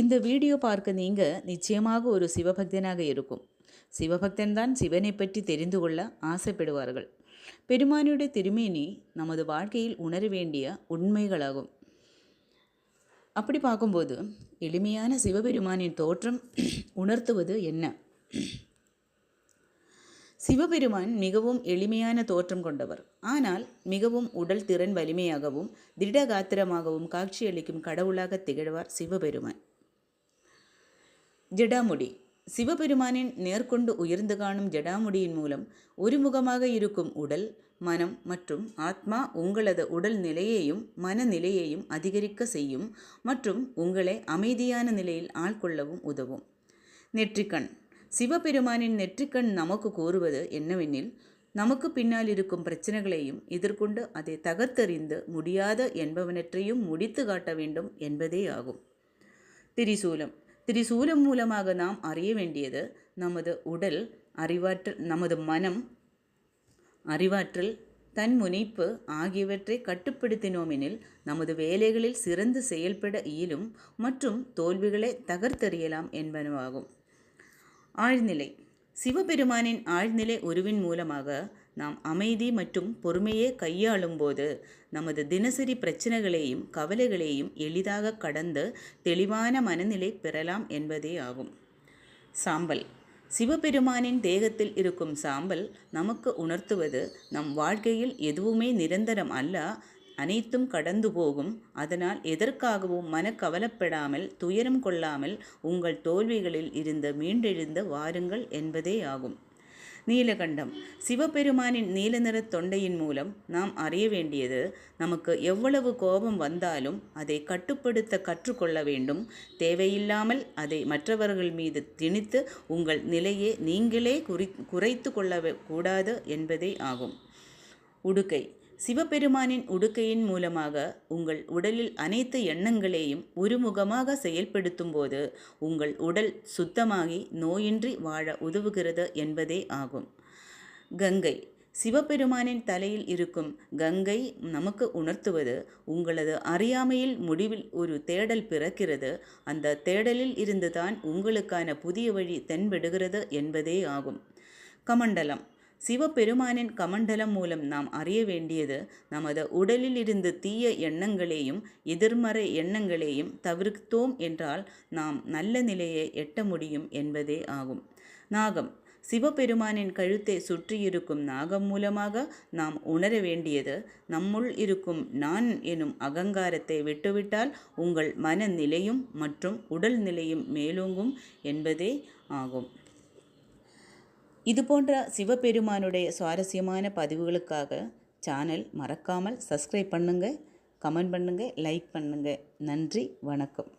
இந்த வீடியோ பார்க்க நீங்கள் நிச்சயமாக ஒரு சிவபக்தனாக இருக்கும். சிவபக்தன் தான் சிவனை பற்றி தெரிந்து கொள்ள ஆசைப்படுவார்கள். பெருமானுடைய திருமேனி நமது வாழ்க்கையில் உணர வேண்டிய உண்மைகளாகும். அப்படி பார்க்கும்போது எளிமையான சிவபெருமானின் தோற்றம் உணர்த்துவது என்ன? சிவபெருமான் மிகவும் எளிமையான தோற்றம் கொண்டவர். ஆனால் மிகவும் உடல் திறன் வலிமையாகவும் திடகாத்திரமாகவும் காட்சியளிக்கும் கடவுளாக திகழ்வார் சிவபெருமான். ஜடாமுடி. சிவபெருமானின் நேர்கொண்டு உயர்ந்து காணும் ஜடாமுடியின் மூலம் ஒருமுகமாக இருக்கும் உடல் மனம் மற்றும் ஆத்மா உங்களது உடல் நிலையையும் மனநிலையையும் அதிகரிக்க செய்யும் மற்றும் உங்களை அமைதியான நிலையில் ஆள்கொள்ளவும் உதவும். நெற்றிக்கண். சிவபெருமானின் நெற்றிக்கண் நமக்கு கூறுவது என்னவெனில் நமக்கு பின்னால் இருக்கும் பிரச்சனைகளையும் எதிர்கொண்டு அதை தகர்த்தறிந்து முடியாத என்பவனற்றையும் முடித்து காட்ட வேண்டும் என்பதே ஆகும். திரிசூலம். திரிசூலம் மூலமாக நாம் அறிய வேண்டியது நமது உடல் அறிவாற்றல் நமது மனம் அறிவாற்றல் தன் முனைப்பு ஆகியவற்றை கட்டுப்படுத்தினோமெனில் நமது வேலைகளில் சிறந்து செயல்பட இயலும் மற்றும் தோல்விகளை தகர்த்தறியலாம் என்பனவாகும். ஆழ்நிலை. சிவபெருமானின் ஆழ்நிலை உருவின் மூலமாக நாம் அமைதி மற்றும் பொறுமையை கையாளும்போது நமது தினசரி பிரச்சனைகளையும் கவலைகளையும் எளிதாக கடந்து தெளிவான மனநிலை பெறலாம் என்பதே ஆகும். சாம்பல். சிவபெருமானின் தேகத்தில் இருக்கும் சாம்பல் நமக்கு உணர்த்துவது நம் வாழ்க்கையில் எதுவுமே நிரந்தரம் அல்ல அனைத்தும் கடந்து போகும். அதனால் எதற்காகவும் மனக்கவலப்படாமல் துயரம் கொள்ளாமல் உங்கள் தோல்விகளில் இருந்து மீண்டெழுந்து வாருங்கள் என்பதே ஆகும். நீலகண்டம். சிவபெருமானின் நீல நிற தொண்டையின் மூலம் நாம் அறிய வேண்டியது நமக்கு எவ்வளவு கோபம் வந்தாலும் அதை கட்டுப்படுத்த கற்றுக்கொள்ள வேண்டும். தேவையில்லாமல் அதை மற்றவர்கள் மீது திணித்து உங்கள் நிலையை நீங்களே குறி குறைத்து கொள்ள கூடாது என்பதே ஆகும். உடுக்கை சிவபெருமானின் உடுக்கையின் மூலமாக உங்கள் உடலில் அனைத்து எண்ணங்களையும் ஒருமுகமாக செயல்படுத்தும் போது உங்கள் உடல் சுத்தமாகி நோயின்றி வாழ உதவுகிறது என்பதே ஆகும். கங்கை. சிவபெருமானின் தலையில் இருக்கும் கங்கை நமக்கு உணர்த்துவது உங்களது அறியாமையில் முடிவில் ஒரு தேடல் பிறக்கிறது. அந்த தேடலில் இருந்துதான் உங்களுக்கான புதிய வழி தென்படுகிறது என்பதே ஆகும். கமண்டலம். சிவபெருமானின் கமண்டலம் மூலம் நாம் அறிய வேண்டியது நமது உடலில் இருந்து தீய எண்ணங்களையும் எதிர்மறை எண்ணங்களையும் தவிர்த்தோம் என்றால் நாம் நல்ல நிலையை எட்ட முடியும் என்பதே ஆகும். நாகம். சிவபெருமானின் கழுத்தை சுற்றியிருக்கும் நாகம் மூலமாக நாம் உணர வேண்டியது நம்முள் இருக்கும் நான் எனும் அகங்காரத்தை விட்டுவிட்டால் உங்கள் மனநிலையும் மற்றும் உடல் நிலையும் மேலோங்கும் என்பதே ஆகும். இது போன்ற சிவபெருமானுடைய சுவாரஸ்யமான பதிவுகளுக்காக சேனல் மறக்காமல் சப்ஸ்கிரைப் பண்ணுங்கள் கமெண்ட் பண்ணுங்கள் லைக் பண்ணுங்கள் நன்றி வணக்கம்.